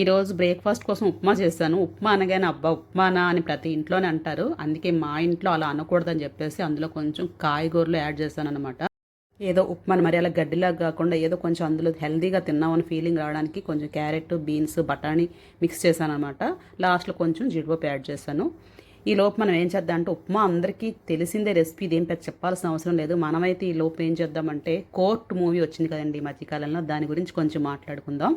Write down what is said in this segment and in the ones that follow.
ఈరోజు బ్రేక్ఫాస్ట్ కోసం ఉప్మా చేశాను. ఉప్మా అనగానే అబ్బా ఉప్మానా అని ప్రతి ఇంట్లోనే అంటారు. అందుకే మా ఇంట్లో అలా అనకూడదని చెప్పేసి అందులో కొంచెం కాయగూరలు యాడ్ చేశాను అనమాట ఏదో ఉప్మాని మరి అలా గడ్డిలాగా కాకుండా ఏదో కొంచెం అందులో హెల్దీగా తిన్నామని ఫీలింగ్ రావడానికి కొంచెం క్యారెట్ బీన్స్ బఠానీ మిక్స్ చేశాను అనమాట లాస్ట్లో కొంచెం జీడిపప్పు యాడ్ చేశాను. ఈ లోపు మనం ఏం చేద్దాం అంటే ఉప్మా అందరికీ తెలిసిందే రెసిపీ ఇదేం పెద్ద చెప్పాల్సిన అవసరం లేదు. మనమైతే ఈ లోపు ఏం చేద్దామంటే కోర్ట్ మూవీ వచ్చింది కదండి ఈ మధ్యకాలంలో దాని గురించి కొంచెం మాట్లాడుకుందాం.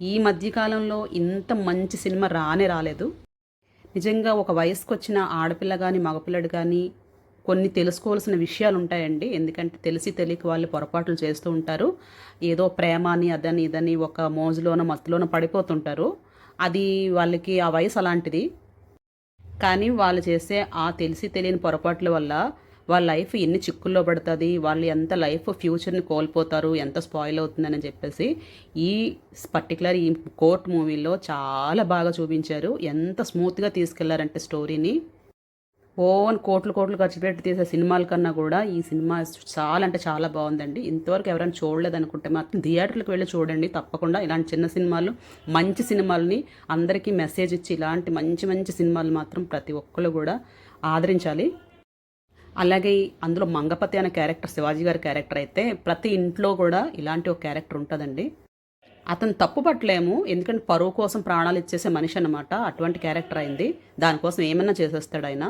ఈ మధ్యకాలంలో ఇంత మంచి సినిమా రానే రాలేదు. నిజంగా ఒక వయసుకు వచ్చిన ఆడపిల్ల కానీ మగపిల్లడు కానీ కొన్ని తెలుసుకోవాల్సిన విషయాలు ఉంటాయండి ఎందుకంటే తెలిసి తెలియక వాళ్ళు పొరపాట్లు చేస్తూ ఉంటారు. ఏదో ప్రేమ అని అదని ఇదని ఒక మోజులోనో మత్తులోనో పడిపోతుంటారు. అది వాళ్ళకి ఆ వయసు అలాంటిది. కానీ వాళ్ళు చేసే ఆ తెలిసి తెలియని పొరపాట్ల వల్ల వాళ్ళ లైఫ్ ఎన్ని చిక్కుల్లో పడుతుంది వాళ్ళు ఎంత లైఫ్ ఫ్యూచర్ని కోల్పోతారు ఎంత స్పాయిల్ అవుతుందని చెప్పేసి ఈ పర్టికులర్ ఈ కోర్ట్ మూవీలో చాలా బాగా చూపించారు. ఎంత స్మూత్గా తీసుకెళ్ళారంటే స్టోరీని. ఓన్ కోట్లు కోట్లు ఖర్చు పెట్టి తీసే సినిమాల కన్నా కూడా ఈ సినిమా చాలా అంటే చాలా బాగుందండి. ఇంతవరకు ఎవరైనా చూడలేదనుకుంటే మాత్రం థియేటర్లకు వెళ్ళి చూడండి. తప్పకుండా ఇలాంటి చిన్న సినిమాలు మంచి సినిమాలని అందరికీ మెసేజ్ ఇచ్చి ఇలాంటి మంచి మంచి సినిమాలు మాత్రం ప్రతి ఒక్కరు కూడా ఆదరించాలి. అలాగే అందులో మంగపతి అనే క్యారెక్టర్ శివాజీ గారి క్యారెక్టర్ అయితే ప్రతి ఇంట్లో కూడా ఇలాంటి ఒక క్యారెక్టర్ ఉంటుందండి. అతను తప్పు పట్టలేము ఎందుకంటే పరువు కోసం ప్రాణాలు ఇచ్చేసే మనిషి అనమాట అటువంటి క్యారెక్టర్ అయింది. దానికోసం ఏమన్నా చేసేస్తాడు ఆయన?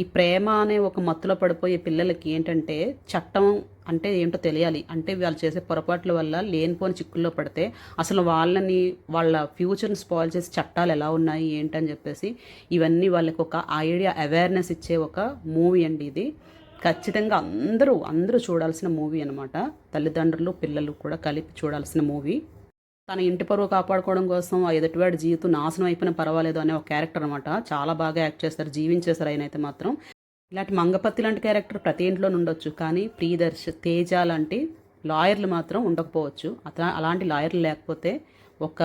ఈ ప్రేమ అనే ఒక మత్తులో పడిపోయే పిల్లలకి ఏంటంటే చట్టం అంటే ఏంటో తెలియాలి. అంటే వాళ్ళు చేసే పొరపాట్ల వల్ల లేనిపోని చిక్కుల్లో పడితే అసలు వాళ్ళని వాళ్ళ ఫ్యూచర్ని స్పాయిల్ చేసే చట్టాలు ఎలా ఉన్నాయి ఏంటని చెప్పేసి ఇవన్నీ వాళ్ళకి ఒక ఐడియా అవేర్నెస్ ఇచ్చే ఒక మూవీ అండి ఇది. ఖచ్చితంగా అందరూ అందరూ చూడాల్సిన మూవీ అనమాట తల్లిదండ్రులు పిల్లలు కూడా కలిపి చూడాల్సిన మూవీ. తన ఇంటి పరువు కాపాడుకోవడం కోసం ఆ ఎదుటివాడి జీవితం నాశనం అయిపోయినా పర్వాలేదు అనే ఒక క్యారెక్టర్ అనమాట చాలా బాగా యాక్ట్ చేస్తారు జీవించేశారు ఆయన అయితే మాత్రం. ఇలాంటి మంగపత్తి లాంటి క్యారెక్టర్ ప్రతి ఇంట్లో ఉండొచ్చు కానీ ప్రియదర్శ్ తేజ లాంటి లాయర్లు మాత్రం ఉండకపోవచ్చు. అత అలాంటి లాయర్లు లేకపోతే ఒక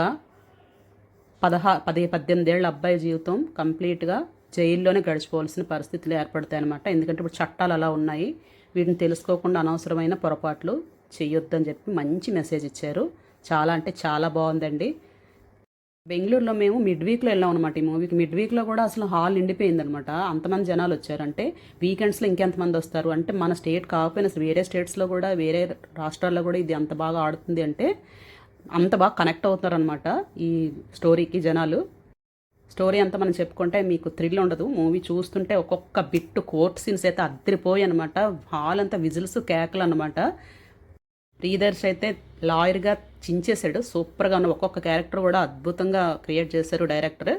పదహా పది పద్దెనిమిదేళ్ళ అబ్బాయి జీవితం కంప్లీట్గా జైల్లోనే గడిచిపోవాల్సిన పరిస్థితులు ఏర్పడతాయి అనమాట ఎందుకంటే ఇప్పుడు చట్టాలు అలా ఉన్నాయి. వీటిని తెలుసుకోకుండా అనవసరమైన పొరపాట్లు చేయొద్దని చెప్పి మంచి మెసేజ్ ఇచ్చారు. చాలా అంటే చాలా బాగుందండి. బెంగళూరులో మేము మిడ్ వీక్లో వెళ్ళాం అనమాట ఈ మూవీకి. మిడ్ వీక్లో కూడా అసలు హాల్ నిండిపోయింది అనమాట అంతమంది జనాలు వచ్చారంటే వీకెండ్స్లో ఇంకెంతమంది వస్తారు? అంటే మన స్టేట్ కాకపోయినా వేరే స్టేట్స్లో కూడా వేరే రాష్ట్రాల్లో కూడా ఇది అంత బాగా ఆడుతుంది అంటే అంత బాగా కనెక్ట్ అవుతారనమాట ఈ స్టోరీకి జనాలు. స్టోరీ అంతా మనం చెప్పుకుంటే మీకు థ్రిల్ ఉండదు. మూవీ చూస్తుంటే ఒక్కొక్క బిట్టు కోర్ట్ సీన్స్ అయితే అద్దరిపోయి అనమాట హాల్ అంతా విజిల్స్ కేకలు అనమాట ప్రియదర్శ్ అయితే లాయర్గా చించేశాడు. సూపర్గా ఉన్న ఒక్కొక్క క్యారెక్టర్ కూడా అద్భుతంగా క్రియేట్ చేశారు డైరెక్టర్.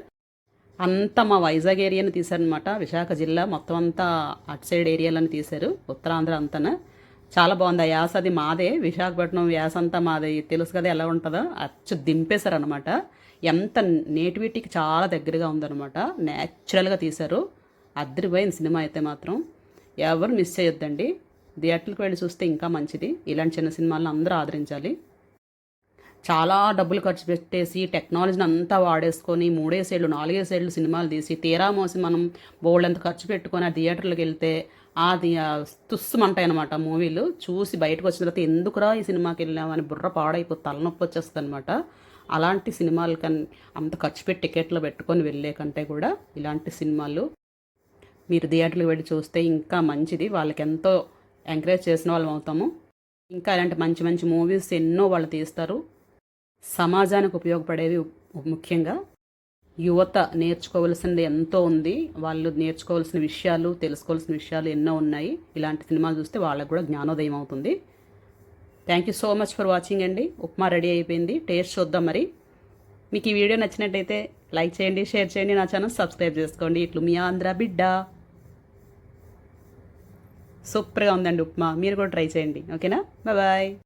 అంతా మా వైజాగ్ ఏరియాని తీశారనమాట విశాఖ జిల్లా మొత్తం అంతా అటు సైడ్ ఏరియాలను తీశారు. ఉత్తరాంధ్ర అంతా చాలా బాగుంది. ఆ యాస అది మాదే. విశాఖపట్నం యాస అంతా మాదే. తెలుసు కదా ఎలా ఉంటుందో. అచ్చు దింపేశారనమాట ఎంత నేటివిటీకి చాలా దగ్గరగా ఉందనమాట న్యాచురల్గా తీశారు. అద్దరిపోయింది సినిమా అయితే మాత్రం. ఎవరు మిస్ చేయొద్దండి. థియేటర్కి వెళ్ళి చూస్తే ఇంకా మంచిది. ఇలాంటి చిన్న సినిమాలను అందరూ ఆదరించాలి. చాలా డబ్బులు ఖర్చు పెట్టేసి టెక్నాలజీని అంతా వాడేసుకొని మూడేసేళ్ళు నాలుగేసేళ్ళు సినిమాలు తీసి తీరా మోసి మనం బోల్డ్ ఖర్చు పెట్టుకొని ఆ థియేటర్లకు వెళ్తే అది తుస్సుమంటాయి అనమాట మూవీలు. చూసి బయటకు వచ్చిన తర్వాత ఎందుకురా ఈ సినిమాకి వెళ్ళామని బుర్ర పాడైపోయి తలనొప్పి వచ్చేస్తుంది అనమాట అలాంటి సినిమాలు కన్ అంత ఖర్చు పెట్టి టికెట్లు పెట్టుకొని వెళ్ళే కంటే కూడా ఇలాంటి సినిమాలు మీరు థియేటర్కి వెళ్ళి చూస్తే ఇంకా మంచిది. వాళ్ళకి ఎంతో ఎంకరేజ్ చేసిన వాళ్ళం అవుతాము. ఇంకా ఇలాంటి మంచి మంచి మూవీస్ ఎన్నో వాళ్ళు తీస్తారు. సమాజానికి ఉపయోగపడేవి ముఖ్యంగా యువత నేర్చుకోవాల్సింది ఎంతో ఉంది. వాళ్ళు నేర్చుకోవాల్సిన విషయాలు తెలుసుకోవాల్సిన విషయాలు ఎన్నో ఉన్నాయి. ఇలాంటి సినిమాలు చూస్తే వాళ్ళకు కూడా జ్ఞానోదయం అవుతుంది. Thank you so much for watching అండి. ఉప్మా రెడీ అయిపోయింది. టేస్ట్ చూద్దాం మరి. మీకు ఈ వీడియో నచ్చినట్టయితే లైక్ చేయండి షేర్ చేయండి నా ఛానల్ సబ్స్క్రైబ్ చేసుకోండి. ఇట్లు మీ ఆంధ్ర బిడ్డ. సూపర్గా ఉందండి ఉప్మా. మీరు కూడా ట్రై చేయండి. ఓకేనా? బాయ్